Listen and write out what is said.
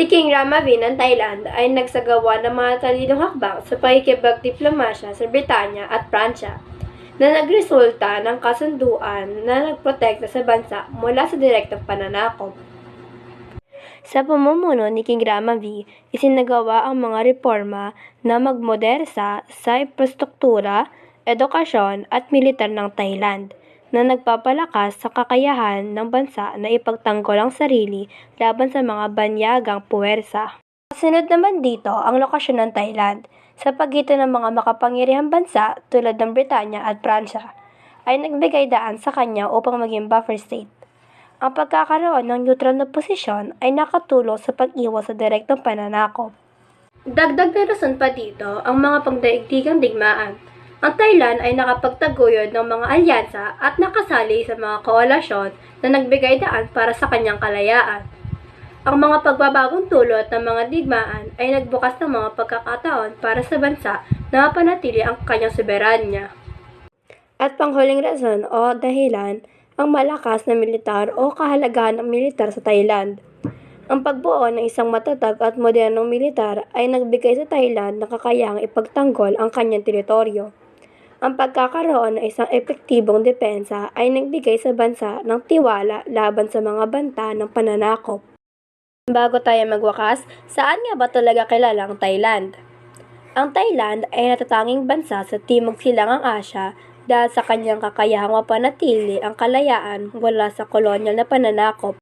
Si King Ramavi ng Thailand ay nagsagawa ng mga talidong hakbang sa pakikipagdiplomasya sa Britanya at Pransya na nagresulta ng kasunduan na nagprotekta sa bansa mula sa direktang pananakop. Sa pamumuno ni King Ramavi, isinagawa ang mga reforma na magmodersa sa infrastruktura, edukasyon at militar ng Thailand na nagpapalakas sa kakayahan ng bansa na ipagtanggol ang sarili laban sa mga banyagang puwersa. Kasunod naman dito ang lokasyon ng Thailand sa pagitan ng mga makapangyarihang bansa tulad ng Britanya at Pransya ay nagbigay daan sa kanya upang maging buffer state. Ang pagkakaroon ng neutral na posisyon ay nakatulong sa pag-iwas sa direktong pananakop. Dagdag na rason pa dito ang mga pangdaigdigang digmaan. Ang Thailand ay nakapagtaguyod ng mga alyansa at nakasali sa mga koalisyon na nagbigay daan para sa kanyang kalayaan. Ang mga pagbabagong tulot ng mga digmaan ay nagbukas ng mga pagkakataon para sa bansa na mapanatili ang kanyang soberanya. At panghuling rason o dahilan, ang malakas na militar o kahalagahan ng militar sa Thailand. Ang pagbuo ng isang matatag at modernong militar ay nagbigay sa Thailand ng kakayahang ipagtanggol ang kanyang teritoryo. Ang pagkakaroon ng isang epektibong depensa ay nagbigay sa bansa ng tiwala laban sa mga banta ng pananakop. Bago tayo magwakas, saan nga ba talaga kilala ang Thailand? Ang Thailand ay natatanging bansa sa Timog Silangang Asya dahil sa kanyang kakayahang mapanatili ang kalayaan mula sa kolonyal na pananakop